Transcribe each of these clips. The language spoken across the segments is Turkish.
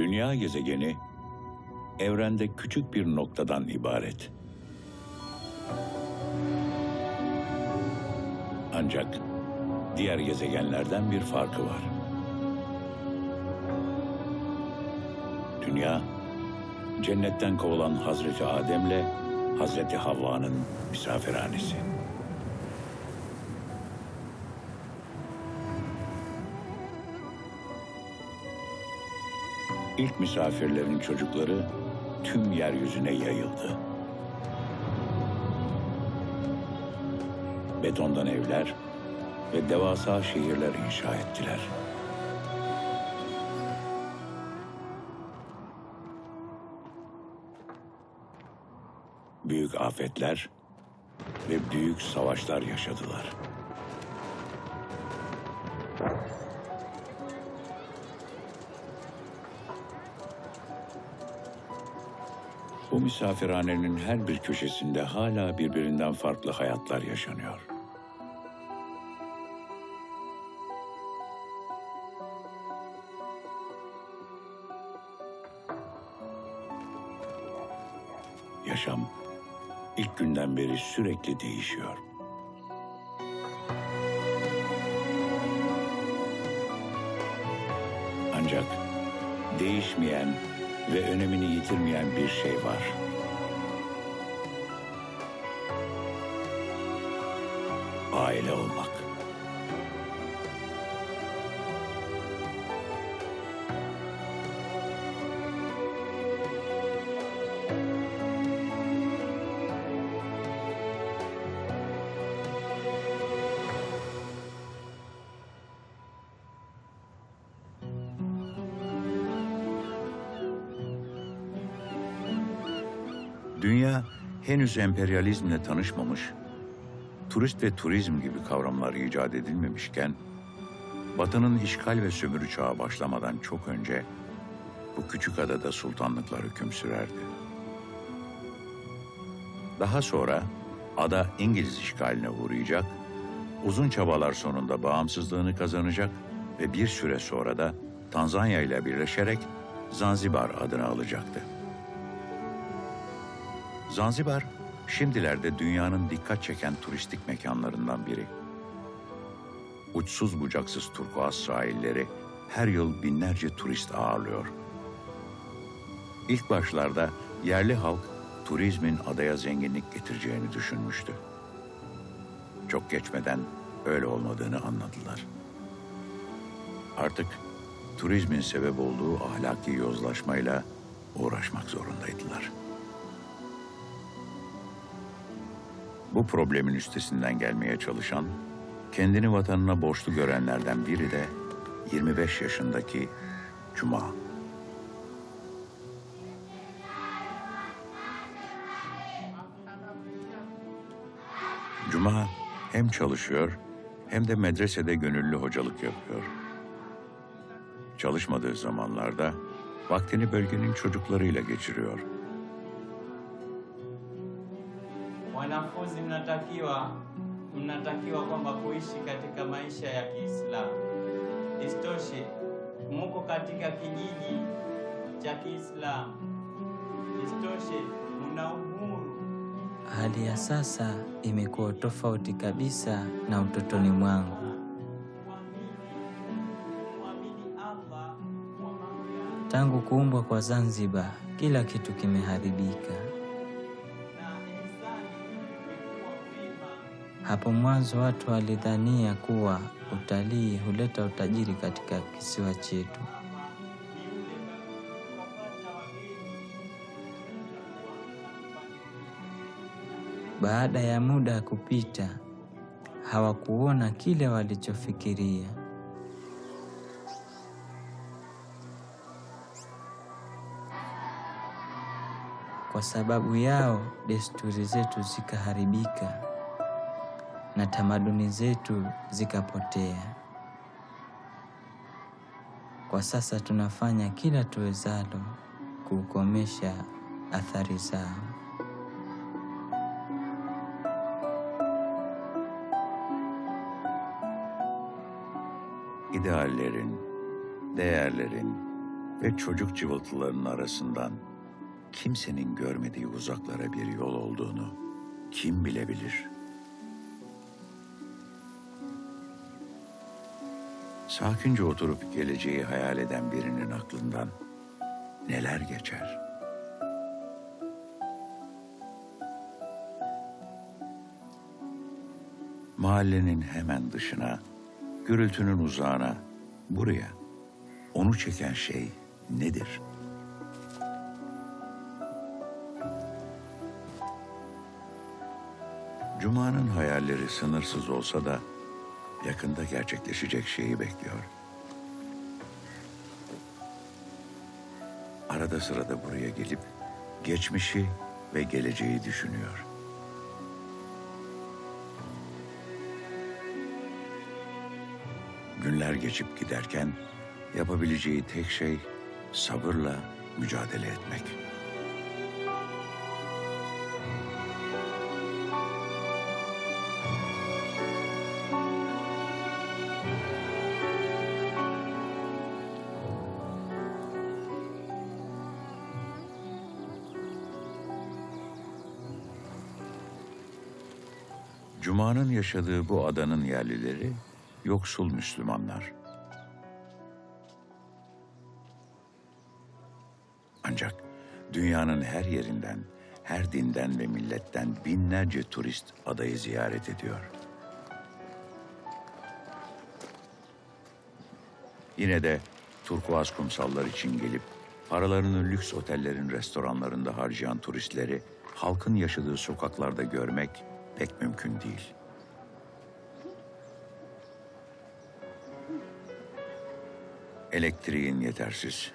Dünya gezegeni evrende küçük bir noktadan ibaret. Ancak diğer gezegenlerden bir farkı var. Dünya, cennetten kovulan Hazreti Adem'le Hazreti Havva'nın misafirhanesi. İlk misafirlerin çocukları tüm yeryüzüne yayıldı. Betondan evler ve devasa şehirler inşa ettiler. Büyük afetler ve büyük savaşlar yaşadılar. Bu misafirhanenin her bir köşesinde hala birbirinden farklı hayatlar yaşanıyor. Yaşam ilk günden beri sürekli değişiyor. Ancak değişmeyen ve önemini yitirmeyen bir şey var. Aile olmak. Henüz emperyalizmle tanışmamış, turist ve turizm gibi kavramlar icat edilmemişken, Batı'nın işgal ve sömürü çağı başlamadan çok önce bu küçük adada sultanlıklar hüküm sürerdi. Daha sonra ada İngiliz işgaline uğrayacak, uzun çabalar sonunda bağımsızlığını kazanacak ve bir süre sonra da Tanzanya ile birleşerek Zanzibar adını alacaktı. Zanzibar, şimdilerde dünyanın dikkat çeken turistik mekanlarından biri. Uçsuz bucaksız turkuaz sahilleri her yıl binlerce turist ağırlıyor. İlk başlarda yerli halk turizmin adaya zenginlik getireceğini düşünmüştü. Çok geçmeden öyle olmadığını anladılar. Artık turizmin sebep olduğu ahlaki yozlaşmayla uğraşmak zorundaydılar. Bu problemin üstesinden gelmeye çalışan, kendini vatanına borçlu görenlerden biri de 25 yaşındaki Cuma. Cuma hem çalışıyor hem de medresede gönüllü hocalık yapıyor. Çalışmadığı zamanlarda vaktini bölgenin çocuklarıyla geçiriyor. Wanafunzi mnatakiwa mnatakiwa kwamba kuishi katika maisha ya Kiislamu. Isitoshe, muko katika kijiji cha Kiislamu. Isitoshe, mna uhuru. Hali ya sasa imekuwa tofauti kabisa na utotoni mwangu. Tangu kuumbwa kwa Zanzibar, kila kitu kimeharibika. Hapo mwanzo watu walidhania kuwa utalii huleta utajiri katika kisiwa chetu. Baada ya muda kupita, hawakuona kile walichofikiria. Kwa sababu yao, desturi zetu zikaharibika na tamaduni zetu zikapotea. Kwa sasa tunafanya kila tuwezalo kukomesha athari zao. ideallerin, değerlerin, ve çocuk cıvıltılarının arasından kimsenin görmediği uzaklara bir yol olduğunu kim bilebilir? Sakince oturup geleceği hayal eden birinin aklından neler geçer? Mahallenin hemen dışına, gürültünün uzağına, buraya onu çeken şey nedir? Cuma'nın hayalleri sınırsız olsa da yakında gerçekleşecek şeyi bekliyor. Arada sırada buraya gelip geçmişi ve geleceği düşünüyor. Günler geçip giderken yapabileceği tek şey sabırla mücadele etmek. Cuma'nın yaşadığı bu adanın yerlileri yoksul Müslümanlar. Ancak dünyanın her yerinden, her dinden ve milletten binlerce turist adayı ziyaret ediyor. Yine de turkuaz kumsallar için gelip paralarını lüks otellerin restoranlarında harcayan turistleri halkın yaşadığı sokaklarda görmek pek mümkün değil. Elektriğin yetersiz,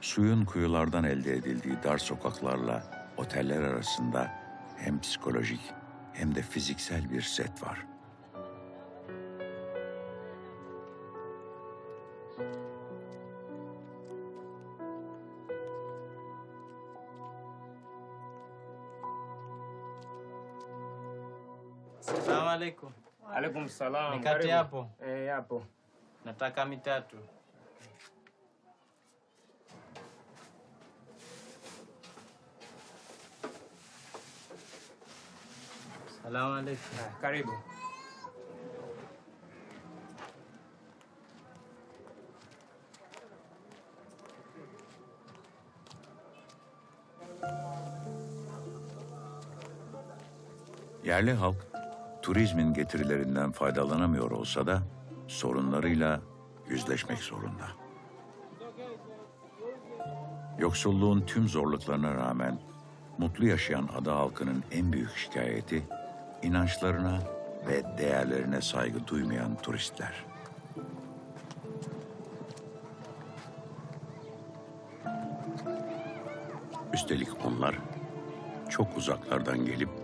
suyun kuyulardan elde edildiği dar sokaklarla oteller arasında hem psikolojik hem de fiziksel bir set var. Salam. Mikate yapo? Eh, yapo. Nataka mitatu. Salamu alaikum. Ah, karibu. Yerli halk turizmin getirilerinden faydalanamıyor olsa da sorunlarıyla yüzleşmek zorunda. Yoksulluğun tüm zorluklarına rağmen mutlu yaşayan ada halkının en büyük şikayeti inançlarına ve değerlerine saygı duymayan turistler. Üstelik onlar çok uzaklardan gelip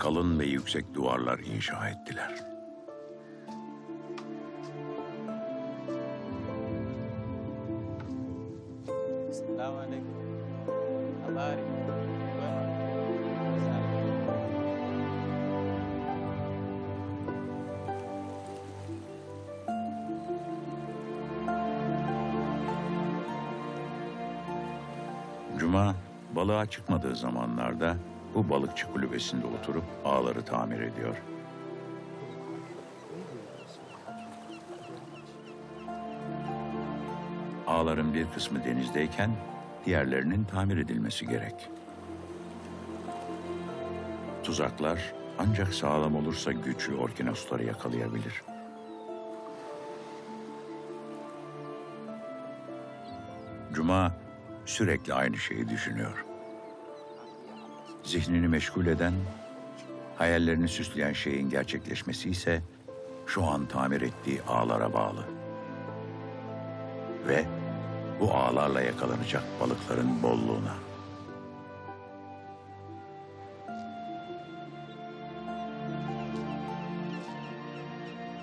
kalın ve yüksek duvarlar inşa ettiler. Cuma balığa çıkmadığı zamanlarda bu balıkçı kulübesinde oturup ağları tamir ediyor. Ağların bir kısmı denizdeyken diğerlerinin tamir edilmesi gerek. Tuzaklar ancak sağlam olursa güçlü orkinosları yakalayabilir. Cuma sürekli aynı şeyi düşünüyor. Zihnini meşgul eden, hayallerini süsleyen şeyin gerçekleşmesi ise şu an tamir ettiği ağlara bağlı. Ve bu ağlarla yakalanacak balıkların bolluğuna.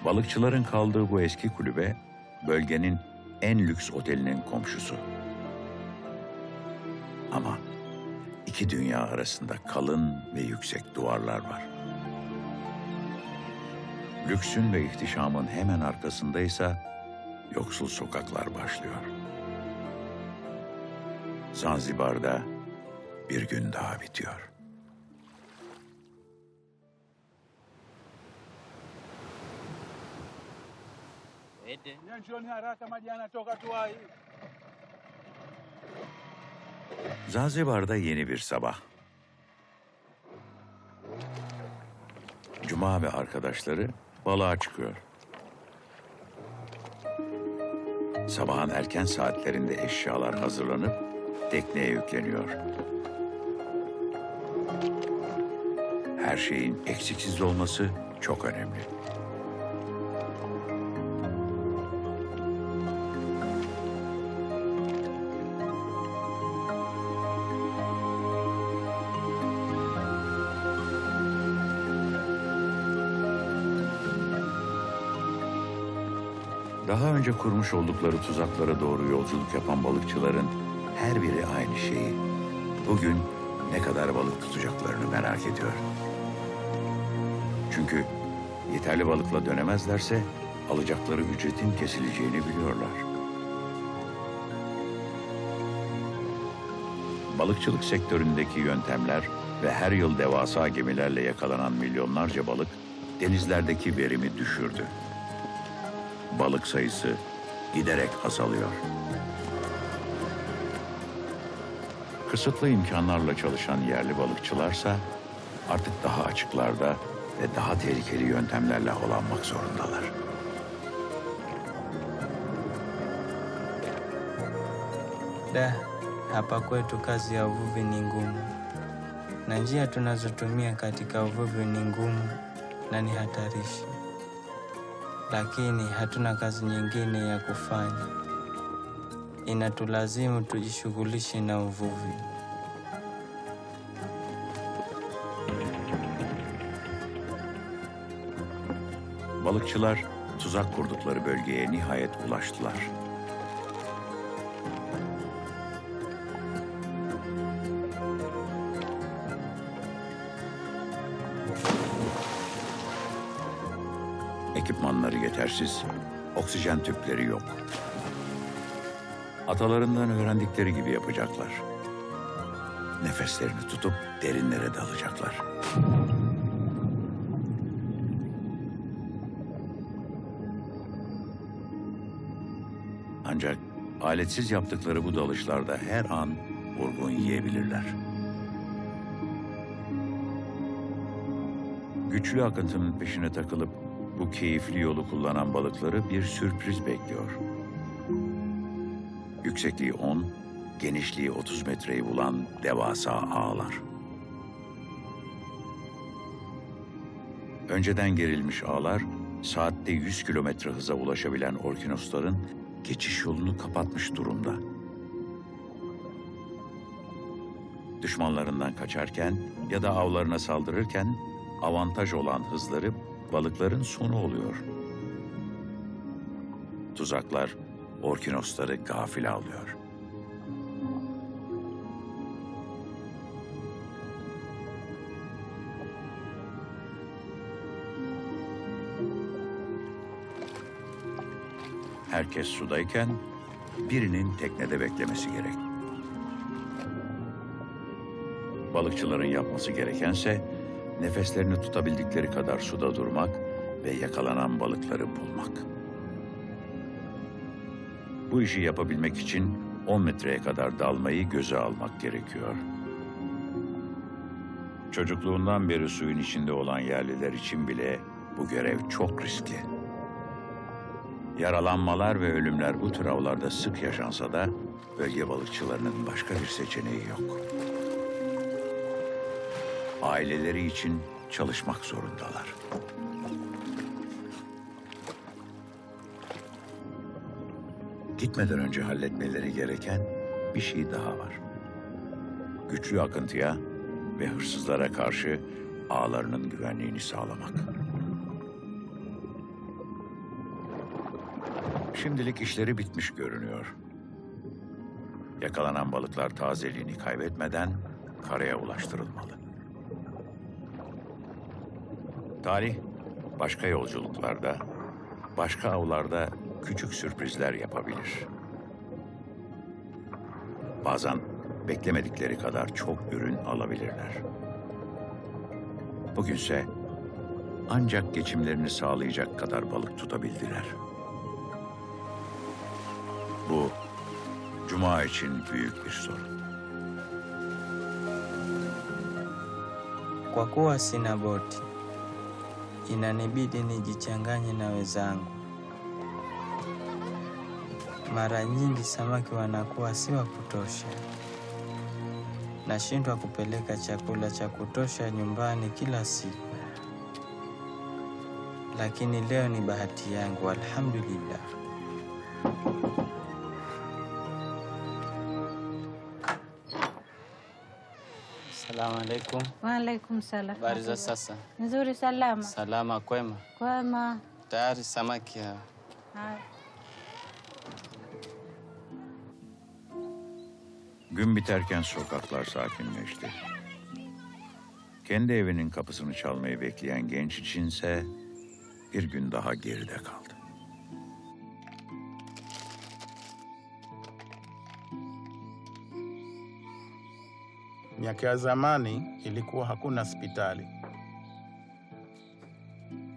Balıkçıların kaldığı bu eski kulübe bölgenin en lüks otelinin komşusu. İki dünya arasında kalın ve yüksek duvarlar var. Lüksün ve ihtişamın hemen arkasındaysa yoksul sokaklar başlıyor. Zanzibar'da bir gün daha bitiyor. Njoni haraka, maji yanatoka tu hai. Zanzibar'da yeni bir sabah. Cuma ve arkadaşları balığa çıkıyor. Sabahın erken saatlerinde eşyalar hazırlanıp tekneye yükleniyor. Her şeyin eksiksiz olması çok önemli. Daha önce kurmuş oldukları tuzaklara doğru yolculuk yapan balıkçıların her biri aynı şeyi. Bugün ne kadar balık tutacaklarını merak ediyor. Çünkü yeterli balıkla dönemezlerse alacakları ücretin kesileceğini biliyorlar. Balıkçılık sektöründeki yöntemler ve her yıl devasa gemilerle yakalanan milyonlarca balık denizlerdeki verimi düşürdü balık sayısı giderek azalıyor. Kısıtlı imkanlarla çalışan yerli balıkçılarsa artık daha açıklarda ve daha tehlikeli yöntemlerle avlanmak zorundalar. Da, hapa kwetu kazi ya uvuvi ni ngumu, na njia tunazotumia katika uvuvi ni ngumu na ni hatarishi, lakini hatuna kazi nyingine ya kufanya. Inatulazimu tujishughulishe na uvuvi. Balıkçılar tuzak kurdukları bölgeye nihayet ulaştılar. Ekipmanları yetersiz, oksijen tüpleri yok. Atalarından öğrendikleri gibi yapacaklar. Nefeslerini tutup derinlere dalacaklar. Ancak aletsiz yaptıkları bu dalışlarda her an vurgun yiyebilirler. Güçlü akıntının peşine takılıp bu keyifli yolu kullanan balıkları bir sürpriz bekliyor. Yüksekliği 10, genişliği 30 metreyi bulan devasa ağlar. Önceden gerilmiş ağlar, saatte 100 kilometre hıza ulaşabilen orkinosların geçiş yolunu kapatmış durumda. Düşmanlarından kaçarken ya da avlarına saldırırken avantaj olan hızları balıkların sonu oluyor. Tuzaklar orkinosları gafil alıyor. Herkes sudayken birinin teknede beklemesi gerek. Balıkçıların yapması gerekense nefeslerini tutabildikleri kadar suda durmak ve yakalanan balıkları bulmak. Bu işi yapabilmek için 10 metreye kadar dalmayı göze almak gerekiyor. Çocukluğundan beri suyun içinde olan yerliler için bile bu görev çok riskli. Yaralanmalar ve ölümler bu tür avlarda sık yaşansa da bölge balıkçılarının başka bir seçeneği yok. Aileleri için çalışmak zorundalar. Gitmeden önce halletmeleri gereken bir şey daha var. Güçlü akıntıya ve hırsızlara karşı ağlarının güvenliğini sağlamak. Şimdilik işleri bitmiş görünüyor. Yakalanan balıklar tazeliğini kaybetmeden karaya ulaştırılmalı. Tarih başka yolculuklarda, başka avlarda küçük sürprizler yapabilir. Bazen beklemedikleri kadar çok ürün alabilirler. Bugünse ancak geçimlerini sağlayacak kadar balık tutabildiler. Bu Cuma için büyük bir sorun. Kwa kuwa sina boti, inanibidi nijichanganye na wenzangu. Mara nyingi samaki wanakuwa si wa kutosha. Nashindwa kupeleka chakula cha kutosha nyumbani kila siku, lakini leo ni bahati yangu, alhamdulillah. Assalamu alaikum. Waalaikum salam. Habari za sasa? Nzuri, salama. Salama, kwema. Kwema. Tayari samaki hawa. Haya. Gün biterken sokaklar sakinleşti. Kendi evinin kapısını çalmayı bekleyen genç içinse bir gün daha geride kaldı. Miaka ya zamani ilikuwa hakuna hospitali,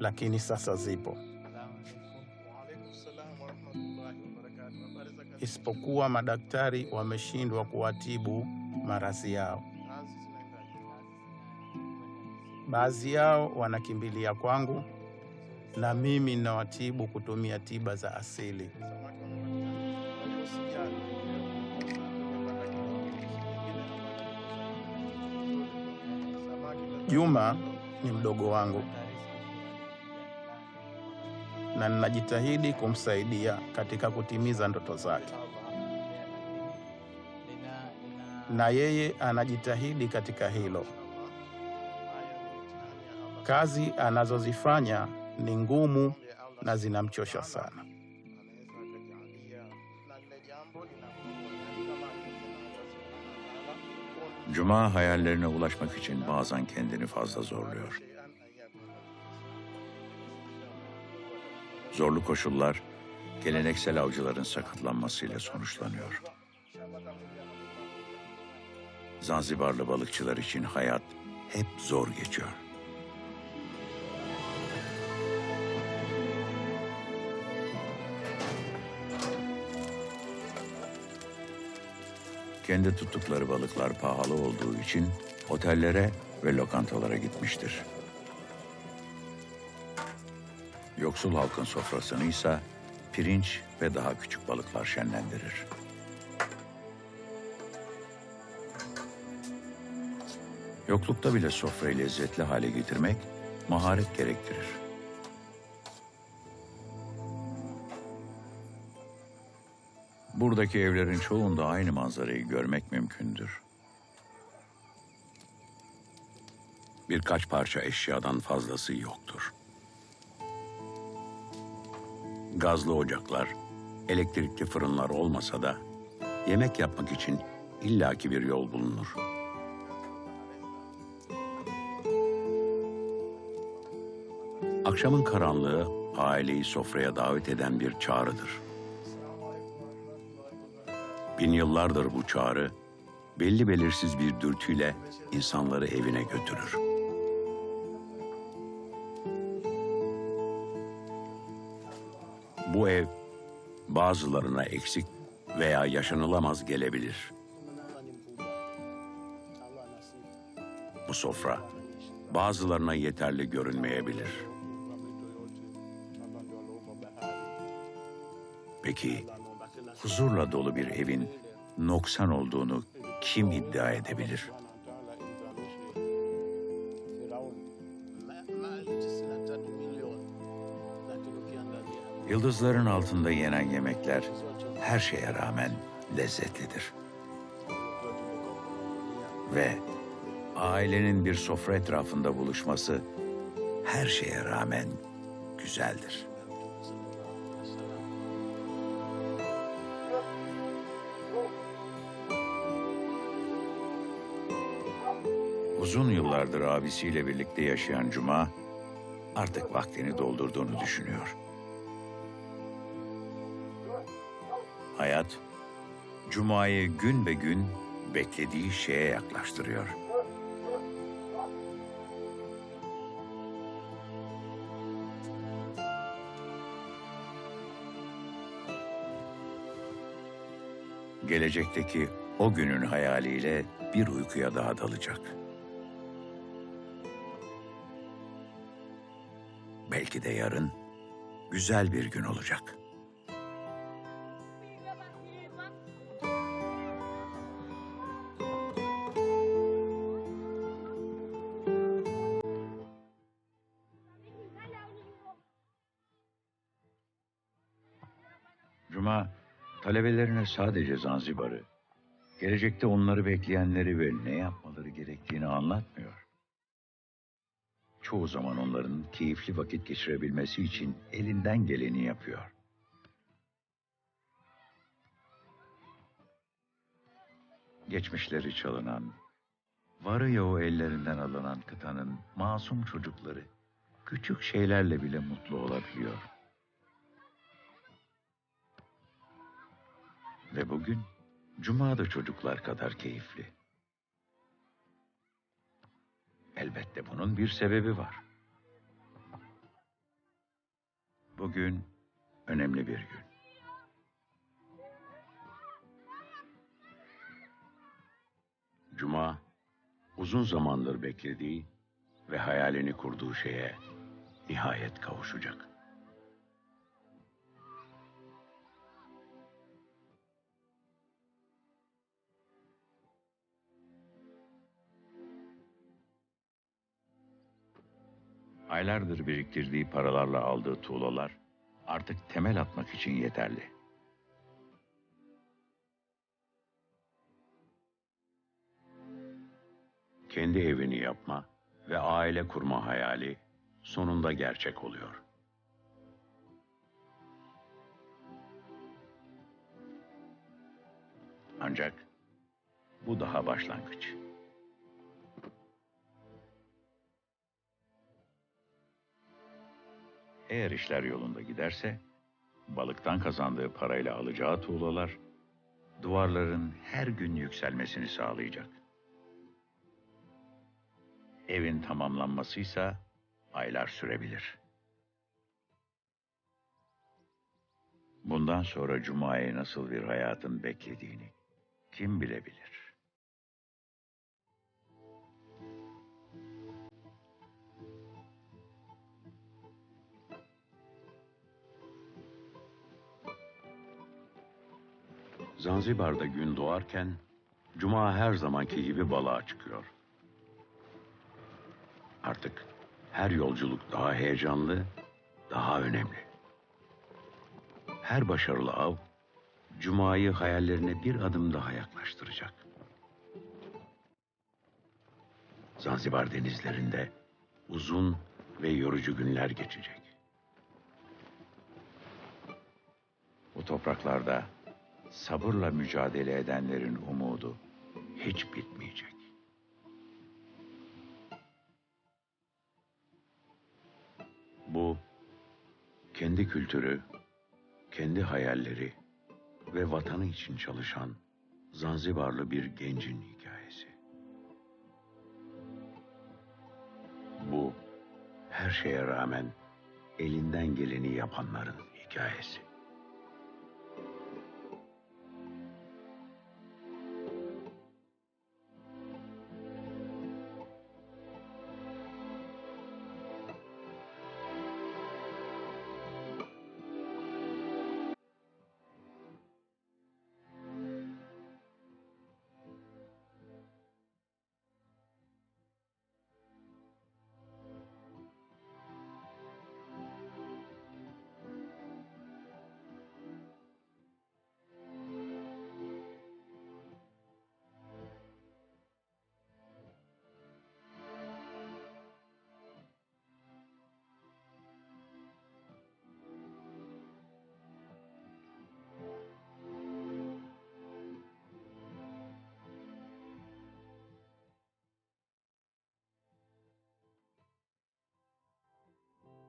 lakini sasa zipo, isipokuwa madaktari wameshindwa kuwatibu maradhi yao. Baadhi yao wanakimbilia kwangu na mimi ninawatibu kutumia tiba za asili. Juma ni mdogo wangu na ninajitahidi kumsaidia katika kutimiza ndoto zake, na yeye anajitahidi katika hilo. Kazi anazozifanya ni ngumu na zinamchosha sana. Cuma hayallerine ulaşmak için bazen kendini fazla zorluyor. Zorlu koşullar geleneksel avcıların sakatlanmasıyla sonuçlanıyor. Zanzibarlı balıkçılar için hayat hep zor geçiyor. Kendi tuttukları balıklar pahalı olduğu için otellere ve lokantalara gitmiştir. Yoksul halkın sofrasını ise pirinç ve daha küçük balıklar şenlendirir. Yoklukta bile sofrayı lezzetli hale getirmek maharet gerektirir. Buradaki evlerin çoğunda aynı manzarayı görmek mümkündür. Birkaç parça eşyadan fazlası yoktur. Gazlı ocaklar, elektrikli fırınlar olmasa da yemek yapmak için illaki bir yol bulunur. Akşamın karanlığı aileyi sofraya davet eden bir çağrıdır. Bin yıllardır bu çağrı belli belirsiz bir dürtüyle insanları evine götürür. Bu ev bazılarına eksik veya yaşanılamaz gelebilir. Bu sofra bazılarına yeterli görünmeyebilir. Peki huzurla dolu bir evin noksan olduğunu kim iddia edebilir? Yıldızların altında yenen yemekler her şeye rağmen lezzetlidir. Ve ailenin bir sofra etrafında buluşması her şeye rağmen güzeldir. Uzun yıllardır abisiyle birlikte yaşayan Cuma artık vaktini doldurduğunu düşünüyor. Hayat Cuma'yı gün be gün beklediği şeye yaklaştırıyor. Gelecekteki o günün hayaliyle bir uykuya daha dalacak. Belki de yarın güzel bir gün olacak. Cuma, talebelerine sadece Zanzibar'ı, gelecekte onları bekleyenleri ve ne yapmaları gerektiğini anlatmıyor. Çoğu zaman onların keyifli vakit geçirebilmesi için elinden geleni yapıyor. Geçmişleri çalınan, varı yoğu ellerinden alınan kıtanın masum çocukları küçük şeylerle bile mutlu olabiliyor. Ve bugün Cuma da çocuklar kadar keyifli. Elbette bunun bir sebebi var. Bugün önemli bir gün. Cuma uzun zamandır beklediği ve hayalini kurduğu şeye nihayet kavuşacak. Aylardır biriktirdiği paralarla aldığı tuğlalar artık temel atmak için yeterli. Kendi evini yapma ve aile kurma hayali sonunda gerçek oluyor. Ancak bu daha başlangıç. Eğer işler yolunda giderse, balıktan kazandığı parayla alacağı tuğlalar, duvarların her gün yükselmesini sağlayacak. Evin tamamlanmasıysa aylar sürebilir. Bundan sonra Cuma'ya nasıl bir hayatın beklediğini kim bilebilir? Zanzibar'da gün doğarken Cuma her zamanki gibi balığa çıkıyor. Artık her yolculuk daha heyecanlı, daha önemli. Her başarılı av Cuma'yı hayallerine bir adım daha yaklaştıracak. Zanzibar denizlerinde uzun ve yorucu günler geçecek. Bu topraklarda sabırla mücadele edenlerin umudu hiç bitmeyecek. Bu kendi kültürü, kendi hayalleri ve vatanı için çalışan Zanzibarlı bir gencin hikayesi. Bu her şeye rağmen elinden geleni yapanların hikayesi.